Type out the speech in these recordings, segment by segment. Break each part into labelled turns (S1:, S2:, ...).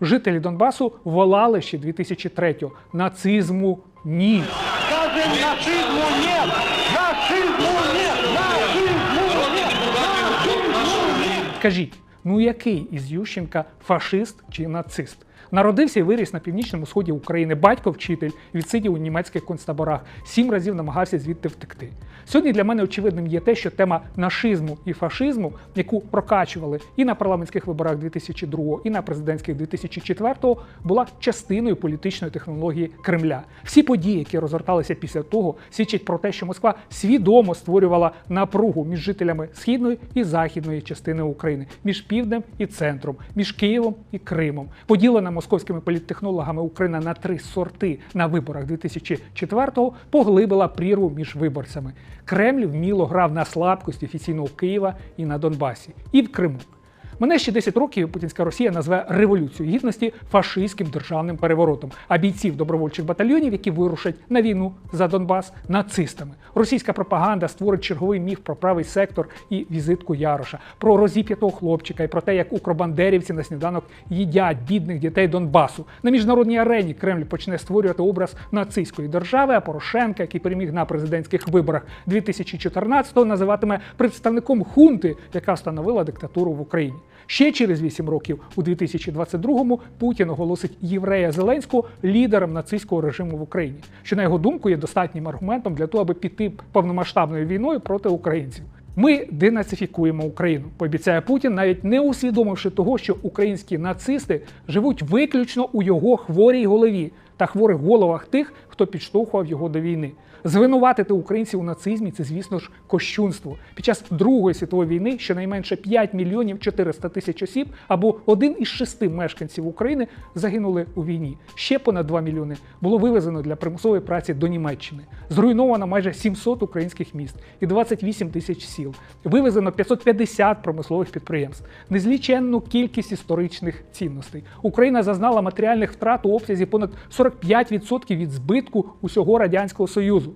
S1: Жителі Донбасу волали ще 2003-го. Нацизму ні.
S2: Скажем нацизму ні! Нацизму ні! Нацизму ні! Нацизму нет!
S1: Скажіть, ну який із Ющенка фашист чи нацист? Народився і виріс на північному сході України. Батько вчитель відсидів у німецьких концтаборах. Сім разів намагався звідти втекти. Сьогодні для мене очевидним є те, що тема нашизму і фашизму, яку прокачували і на парламентських виборах 2002, і на президентських 2004, була частиною політичної технології Кремля. Всі події, які розгорталися після того, свідчать про те, що Москва свідомо створювала напругу між жителями східної і західної частини України, між півднем і центром, між Києвом і Кримом. Поділена московськими політтехнологами Україна на три сорти на виборах 2004-го поглибила прірву між виборцями. Кремль вміло грав на слабкості офіційного Києва і на Донбасі, і в Криму. Мене ще 10 років путінська Росія назве революцію гідності фашистським державним переворотом, а бійців добровольчих батальйонів, які вирушать на війну за Донбас, нацистами. Російська пропаганда створить черговий міф про правий сектор і візитку Яроша, про розіп'ятого хлопчика і про те, як укробандерівці на сніданок їдять бідних дітей Донбасу. На міжнародній арені Кремль почне створювати образ нацистської держави, а Порошенка, який переміг на президентських виборах 2014-го, називатиме представником хунти, яка встановила диктатуру в Україні. Ще через 8 років, у 2022-му, Путін оголосить єврея Зеленського лідером нацистського режиму в Україні, що на його думку є достатнім аргументом для того, аби піти повномасштабною війною проти українців. Ми денацифікуємо Україну, пообіцяє Путін, навіть не усвідомивши того, що українські нацисти живуть виключно у його хворій голові та хворих головах тих, хто підштовхував його до війни. Звинуватити українців у нацизмі це, звісно ж, кощунство. Під час Другої світової війни щонайменше 5 мільйонів 400 тисяч осіб або один із шести мешканців України загинули у війні. Ще понад 2 мільйони було вивезено для примусової праці до Німеччини. Зруйновано майже 700 українських міст і 28 тисяч сіл. Вивезено 550 промислових підприємств, незліченну кількість історичних цінностей. Україна зазнала матеріальних втрат у обсязі понад 45% від збитку усього радянського союзу.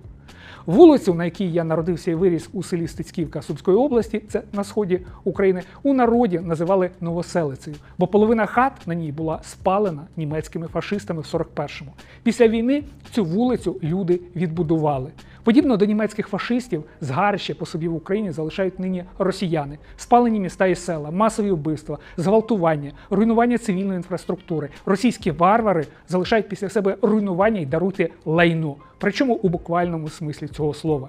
S1: Вулицю, на якій я народився і виріс у селі Стецьківка Сумської області, це на сході України, у народі називали Новоселицею, бо половина хат на ній була спалена німецькими фашистами в 41-му. Після війни цю вулицю люди відбудували. Подібно до німецьких фашистів, згарище по собі в Україні залишають нині росіяни, спалені міста і села, масові вбивства, зґвалтування, руйнування цивільної інфраструктури. Російські варвари залишають після себе руйнування і даруйте лайно, причому у буквальному смислі цього слова.